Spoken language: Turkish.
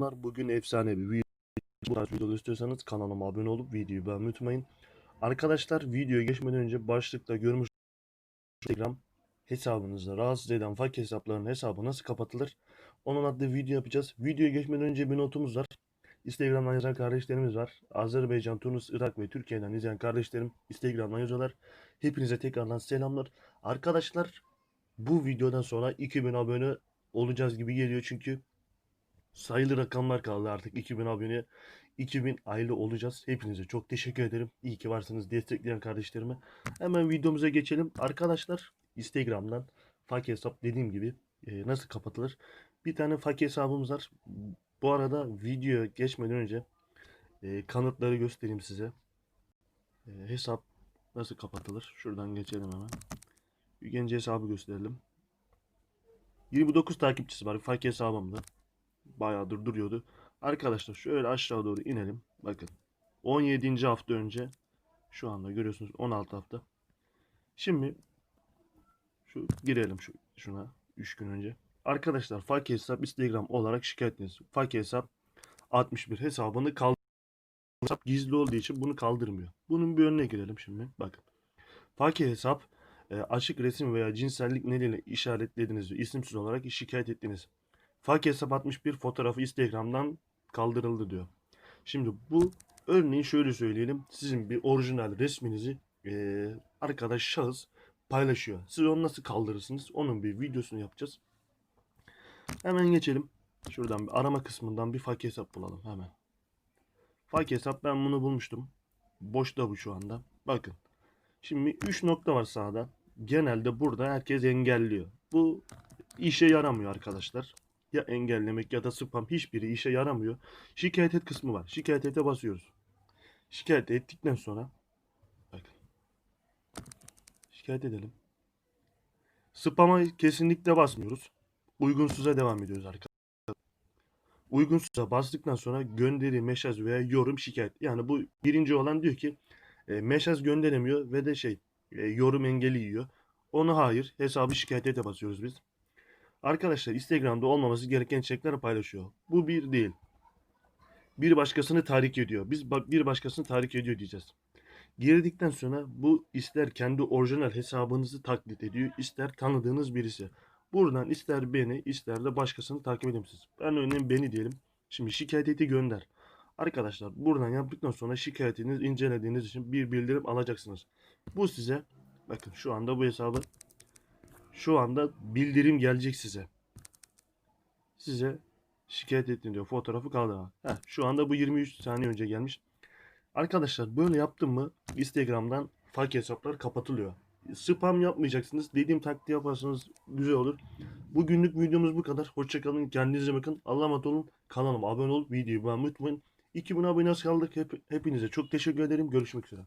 Selamlar. Bugün efsane bir video. Bu tarz istiyorsanız kanalıma abone olup videoyu beğenmeyi unutmayın. Arkadaşlar videoya geçmeden önce başlıkta görmüş Instagram hesabınızda rahatsız eden fake hesapların hesabı nasıl kapatılır? Onun adlı video yapacağız. Videoya geçmeden önce bir notumuz var. Instagram'dan yazan kardeşlerimiz var. Azerbaycan, Tunus, Irak ve Türkiye'den izleyen kardeşlerim Instagram'dan yazıyorlar. Hepinize tekrardan selamlar. Arkadaşlar bu videodan sonra 2000 abone olacağız gibi geliyor çünkü sayılı rakamlar kaldı artık 2000 abone 2000 aile olacağız. Hepinize çok teşekkür ederim. İyi ki varsınız destekleyen kardeşlerime. Hemen videomuza geçelim. Arkadaşlar Instagram'dan fake hesap dediğim gibi e, nasıl kapatılır? Bir tane fake hesabımız var. Bu arada video geçmeden önce e, kanıtları göstereyim size. E, hesap nasıl kapatılır? Şuradan geçelim hemen. Genci hesabı gösterelim. 29 takipçisi var. Fake hesabımda. Bayağıdır duruyordu. Arkadaşlar şöyle aşağı doğru inelim. Bakın. 17. hafta önce şu anda görüyorsunuz 16 hafta. Şimdi şu girelim şu şuna 3 gün önce. Arkadaşlar fake hesap Instagram olarak şikayetiniz. Fake hesap 61 hesabını kaldır. Hesap gizli olduğu için bunu kaldırmıyor. Bunun bir önüne girelim şimdi. Bakın. Fake hesap e, açık resim veya cinsellik nedeniyle işaretlediğiniz isimsiz olarak şikayet ettiniz. Fake hesap 61 fotoğrafı Instagram'dan kaldırıldı diyor. Şimdi bu örneğin şöyle söyleyelim. Sizin bir orijinal resminizi e, arkadaş şahıs paylaşıyor. Siz onu nasıl kaldırırsınız? Onun bir videosunu yapacağız. Hemen geçelim. Şuradan bir arama kısmından bir fake hesap bulalım hemen. Fake hesap ben bunu bulmuştum. Boşta bu şu anda. Bakın. Şimdi 3 nokta var sağda. Genelde burada herkes engelliyor. Bu işe yaramıyor arkadaşlar. Ya engellemek ya da spam hiçbiri işe yaramıyor. Şikayet et kısmı var. Şikayet ete basıyoruz. Şikayet ettikten sonra bakın. Şikayet edelim. Spam'a kesinlikle basmıyoruz. Uygunsuza devam ediyoruz arkadaşlar. Uygunsuza bastıktan sonra gönderi, mesaj veya yorum şikayet. Yani bu birinci olan diyor ki e, mesaj gönderemiyor ve de şey e, yorum engeli yiyor. Onu hayır hesabı şikayet ete basıyoruz biz. Arkadaşlar Instagram'da olmaması gereken içerikler paylaşıyor. Bu bir değil. Bir başkasını tahrik ediyor. Biz bir başkasını tahrik ediyor diyeceğiz. Girdikten sonra bu ister kendi orijinal hesabınızı taklit ediyor, ister tanıdığınız birisi. Buradan ister beni, ister de başkasını takip edebilirsiniz. Ben örneğin beni diyelim. Şimdi şikayet eti gönder. Arkadaşlar buradan yaptıktan sonra şikayetiniz incelediğiniz için bir bildirim alacaksınız. Bu size bakın şu anda bu hesabı şu anda bildirim gelecek size. Size şikayet ettin diyor. Fotoğrafı kaldırma. Heh, şu anda bu 23 saniye önce gelmiş. Arkadaşlar böyle yaptım mı Instagram'dan fake hesaplar kapatılıyor. Spam yapmayacaksınız. Dediğim taktiği yaparsanız güzel olur. Bugünlük videomuz bu kadar. Hoşçakalın. Kendinize bakın. Allah'a emanet olun. Kanalıma abone olup videoyu beğenmeyi unutmayın. 2000 abone az kaldık. Hep, hepinize çok teşekkür ederim. Görüşmek üzere.